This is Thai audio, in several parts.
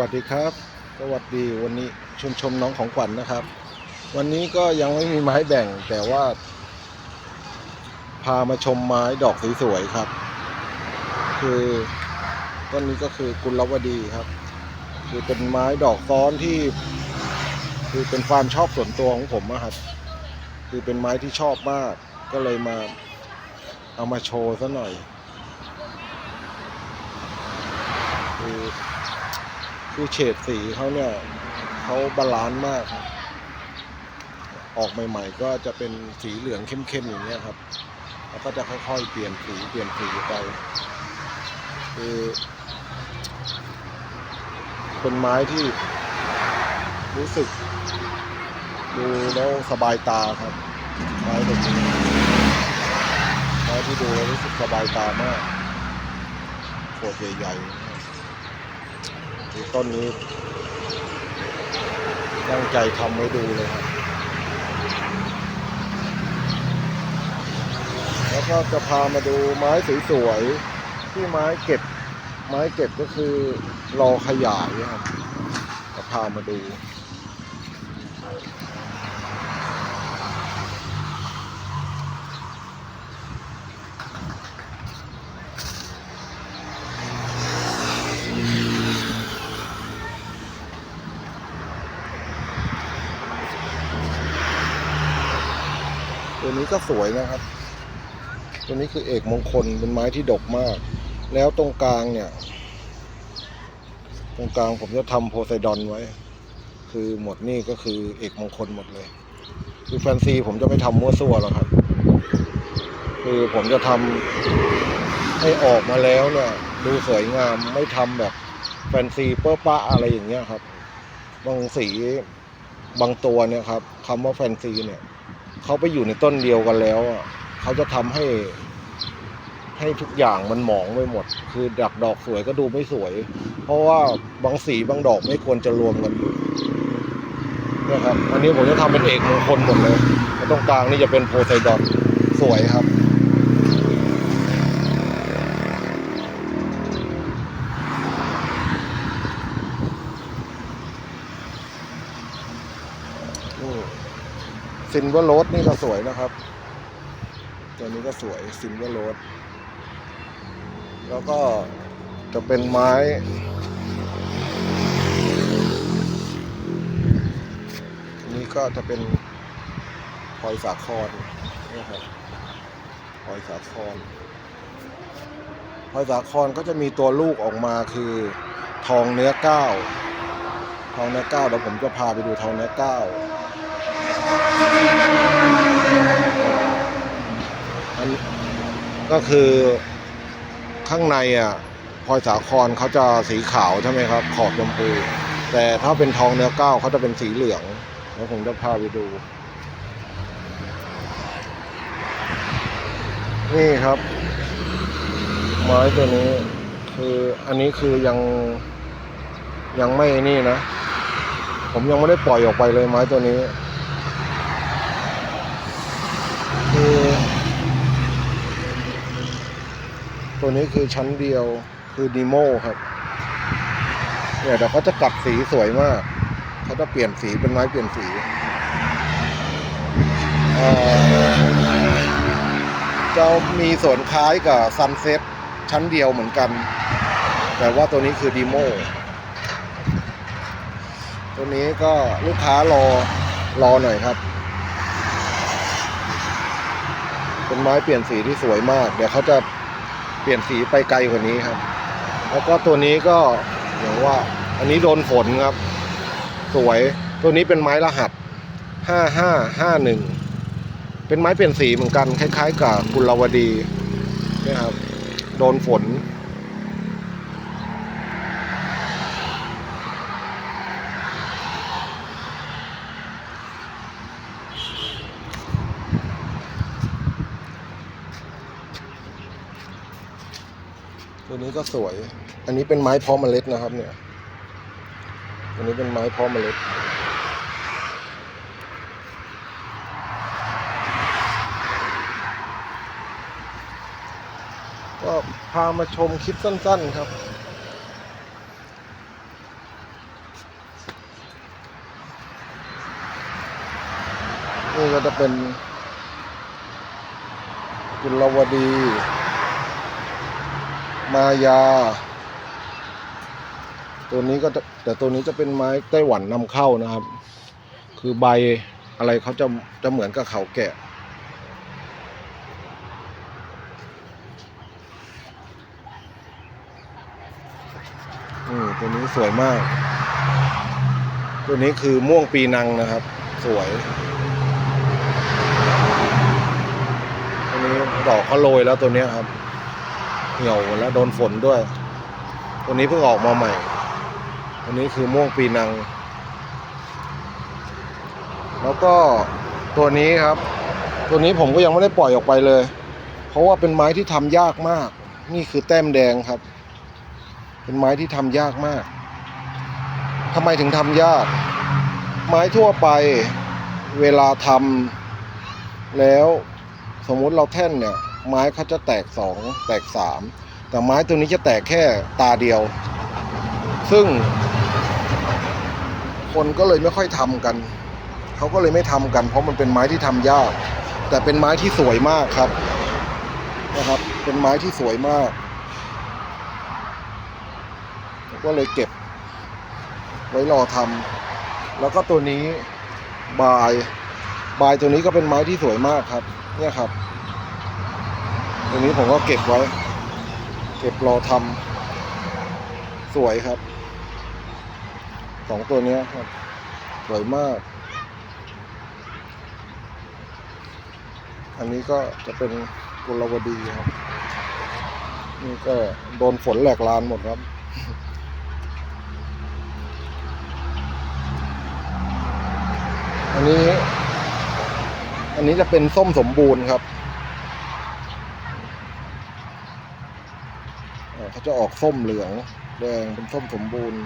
วัสดีครับ สวัสดีวันนี้ชมชมน้องของขวัญนะครับ วันนี้ก็ยังไม่มีไม้แบ่งแต่ว่า พามาชมไม้ดอกสวยๆครับ คือต้นนี้ก็คือกุลวดีครับ คือเป็นไม้ดอกซ้อนที่ คือเป็นความชอบส่วนตัวของผมอะครับคือเป็นไม้ที่ชอบมาก ก็เลยมาเอามาโชว์ซะหน่อย คือ คือเฉดสีเขาเนี่ยเขาบาลานซ์มากครับ ออกใหม่ๆ ก็จะเป็นสีเหลืองเข้มๆอย่างเงี้ยครับ แล้วก็จะค่อยๆ เปลี่ยนสีเปลี่ยนสีไป คือเป็นไม้ที่รู้สึก ดูแล้วสบายตาครับ ไม้แบบนี้ไม้ที่ดูแล้วรู้สึกสบายตามากโคตรใหญ่ๆ ต้นนี้ตั้งใจทำไว้ดูเลยครับแล้วก็จะพามาดูไม้สวยๆที่ไม้เก็บ ไม้เก็บก็คือรอขยายครับจะพามาดู ตัวนี้ก็สวยนะครับ ตัวนี้คือเอกมงคลเป็นไม้ที่ดกมาก แล้วตรงกลางเนี่ย ตรงกลางผมจะทำโพไซดอนไว้ คือหมดนี่ก็คือเอกมงคลหมดเลย คือแฟนซีผมจะไม่ทำมั่วซั่วหรอกครับ คือผมจะทำให้ออกมาแล้วเนี่ย ดูสวยงามไม่ทำแบบแฟนซีเปื้อปะอะไรอย่างเงี้ยครับ บางสีบางตัวเนี่ยครับคำว่าแฟนซีเนี่ย เขาไปอยู่ในต้นเดียวกันแล้วอะเขาจะทำให้ ให้ทุกอย่างมันหมองไปหมด คือดักดอกสวยก็ดูไม่สวย เพราะว่าบางสีบางดอกไม่ควรจะรวมกันนะครับอันนี้ผมจะทำเป็นเอกมงคลหมดเลยแล้วตรงกลางนี่จะเป็นโพไซดอนสวยครับ ซินเวอร์โรสนี่ก็สวยนะครับ ตัวนี้ก็สวยซินเวอร์โรสแล้วก็จะเป็นไม้นนี้ก็จะเป็นพลอยสาครนะครับพลอยสาครพลอยสาครก็จะมีตัวลูกออกมาคือทองเนื้อเก้าทองเนื้อเก้าเดี๋ยวผมจะพาไปดูทองเนื้อเก้า อันก็คือข้างในอะพลอยสาครเขาจะสีขาวใช่ไหมครับ ขอบชมพู แต่ถ้าเป็นทองเนื้อเก้าเขาจะเป็นสีเหลืองแล้วผมจะพาไปดู นี่ครับ ไม้ตัวนี้ คืออันนี้คือยังยังไม่นี่นะ ผมยังไม่ได้ปล่อยออกไปเลยไม้ตัวนี้ คือ ตัวนี้คือชั้นเดียวคือดีโมครับ เนี่ยเดี๋ยวเขาจะกัดสีสวยมาก เขาจะเปลี่ยนสีเป็นไม้เปลี่ยนสีเอ่อจะมีส่วนคล้ายกับซันเซ็ตชั้นเดียวเหมือนกัน แต่ว่าตัวนี้คือดีโมตัวนี้ก็ลูกค้ารอรอหน่อยครับ เป็นไม้เปลี่ยนสีที่สวยมาก เดี๋ยวเขาจะ เปลี่ยนสีไปไกลกว่านี้ครับ แล้วก็ตัวนี้ก็อย่างว่า อันนี้โดนฝนครับ สวยตัวนี้เป็นไม้รหัสห้าห้าห้าหนึ่งเป็นไม้เปลี่ยนสีเหมือนกัน คล้าย ๆ กับกุลวดีนะครับ โดนฝนี้ก็สวย อันนี้เป็นไม้เพาะเมล็ดนะครับ เนี่ย อันนี้เป็นไม้เพาะเมล็ด ก็พามาชมคลิปสั้น ๆ ครับนี่ก็จะเป็นกุลวดี มายา ตัวนี้ก็แต่ตัวนี้จะเป็นไม้ไต้หวันนำเข้านะครับ คือใบอะไรเขาจะจะเหมือนกับเขาแกะ อืมตัวนี้สวยมาก ตัวนี้คือม่วงปีนังนะครับ สวยตัวนี้ดอกเขาโรยแล้วตัวนี้ครับ หี่ยวแล้วโดนฝนด้วย ตัวนี้เพิ่งออกมาใหม่ ตัวนี้คือม่วงปีนัง แล้วก็ตัวนี้ครับ ตัวนี้ผมก็ยังไม่ได้ปล่อยออกไปเลย เพราะว่าเป็นไม้ที่ทำยากมาก นี่คือแต้มแดงครับ เป็นไม้ที่ทำยากมากทำไมถึงทำยาก ไม้ทั่วไปเวลาทำแล้วสมมุติเราแท่นเนี่ย ไม้เขาจะแตกสองแตกสามแต่ไม้ตัวนี้จะแตกแค่ตาเดียว ซึ่ง คนก็เลยไม่ค่อยทำกันเขาก็เลยไม่ทำกัน เพราะมันเป็นไม้ที่ทำยาก แต่เป็นไม้ที่สวยมากครับนะครับ เป็นไม้ที่สวยมาก ก็เลยเก็บ ไว้รอทำแล้วก็ตัวนี้บายบายตัวนี้ก็เป็นไม้ที่สวยมากครับ เนี่ยครับ ตัวนี้ผมก็เก็บไว้ เก็บรอทำสวยครับสองตัวนี้ครับ สวยมาก อันนี้ก็จะเป็นกุลวดีครับ นี่ก็โดนฝนแหลกลานหมดครับอันนี้ อันนี้จะเป็นส้มสมบูรณ์ครับอ่า เขาจะออกส้มเหลืองแดงเป็นส้มสมบูรณ์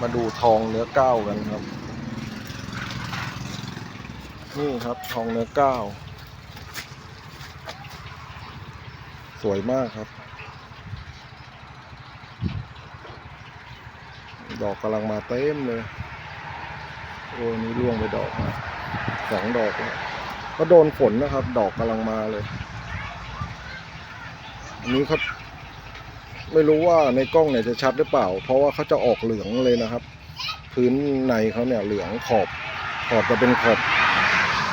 มาดูทองเนื้อเก้ากันครับ นี่ครับทองเนื้อเก้า สวยมากครับ ดอกกำลังมาเต็มเลย โอ้นี่ร่วงไปดอกมาสองดอกแล้วก็โดนฝนนะครับ ดอกกำลังมาเลย อันนี้เขาไม่รู้ว่าในกล้องเนี่ยจะชัดหรือเปล่า เพราะว่าเขาจะออกเหลืองเลยนะครับ พื้นในเขาเนี่ยเหลืองขอบ ขอบจะเป็นขอบ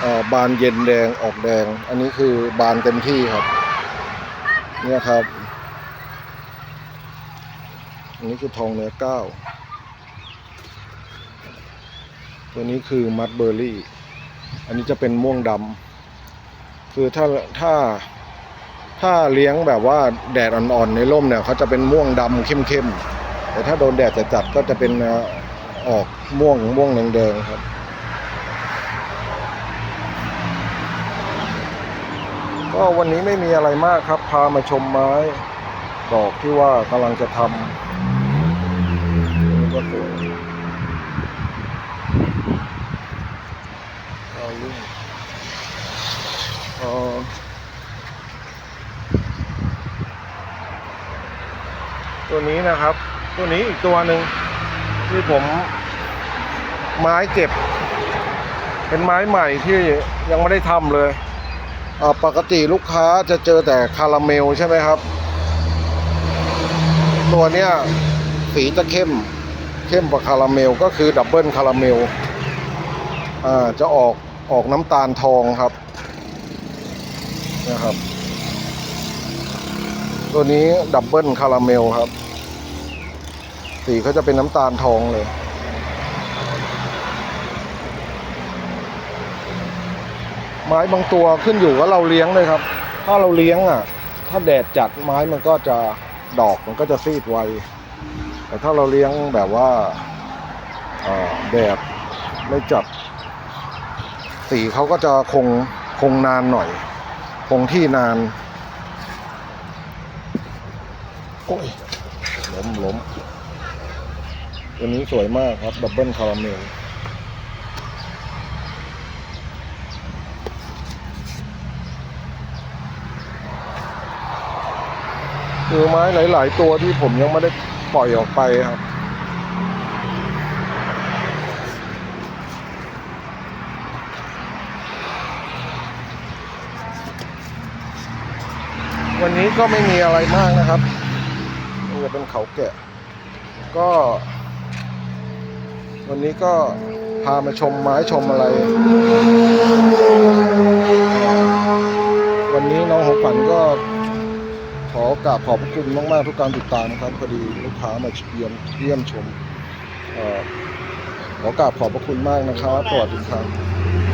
อบานเย็นแดงออกแดง อันนี้คือบานเต็มที่ครับ เนี่ยครับ อันนี้คือทองเนื้อเก้า ตัวนี้คือมัดเบอร์รี่ อันนี้จะเป็นม่วงดำคือถ้าถ้าถ้าเลี้ยงแบบว่าแดดอ่อนๆในร่มเนี่ยเขาจะเป็นม่วงดำเข้มๆ แต่ถ้าโดนแดดจัดๆก็จะเป็นออกม่วงม่วงแดงๆครับก็วันนี้ไม่มีอะไรมากครับ พามาชมไม้ ดอกที่ว่ากำลังจะทำก็สวย เอาลุ่งเอ่อตัวนี้นะครับ ตัวนี้อีกตัวหนึ่งที่ผมไม้เก็บ เป็นไม้ใหม่ที่ยังไม่ได้ทำเลยอ่าปกติลูกค้าจะเจอแต่คาราเมลใช่ไหมครับ ตัวเนี้ยสีจะเข้มเข้มกว่าคาราเมลก็คือดับเบิลคาราเมลอ่าจะออก ออกน้ำตาลทองครับนะครับ ตัวนี้ดับเบิลคาราเมลครับ สีเขาจะเป็นน้ำตาลทองเลยไม้บางตัวขึ้นอยู่ว่าเราเลี้ยงเลยครับ ถ้าเราเลี้ยงอะ ถ้าแดดจัดไม้มันก็จะดอกมันก็จะซีดไว แต่ถ้าเราเลี้ยงแบบว่าแดดไม่จัด สีเขาก็จะคงคงนานหน่อย คงที่นานโอ้ยล้มล้มตัวนี้สวยมากครับ ดับเบิลคาราเมลคือไม้หลาย ๆ ตัวที่ผมยังไม่ได้ปล่อยออกไปครับ วันนี้ก็ไม่มีอะไรมากนะครับนี่จะเป็นเขาแกะ ก็ วันนี้ก็พามาชมไม้ชมอะไร วันนี้น้องของฝันก็ขอกราบขอบพระคุณมากๆทุกการติดตามนะครับพอดีลูกค้ามาเยี่ยมเยี่ยมชมขอกราบขอบพระคุณมากนะครับสวัสดีครับ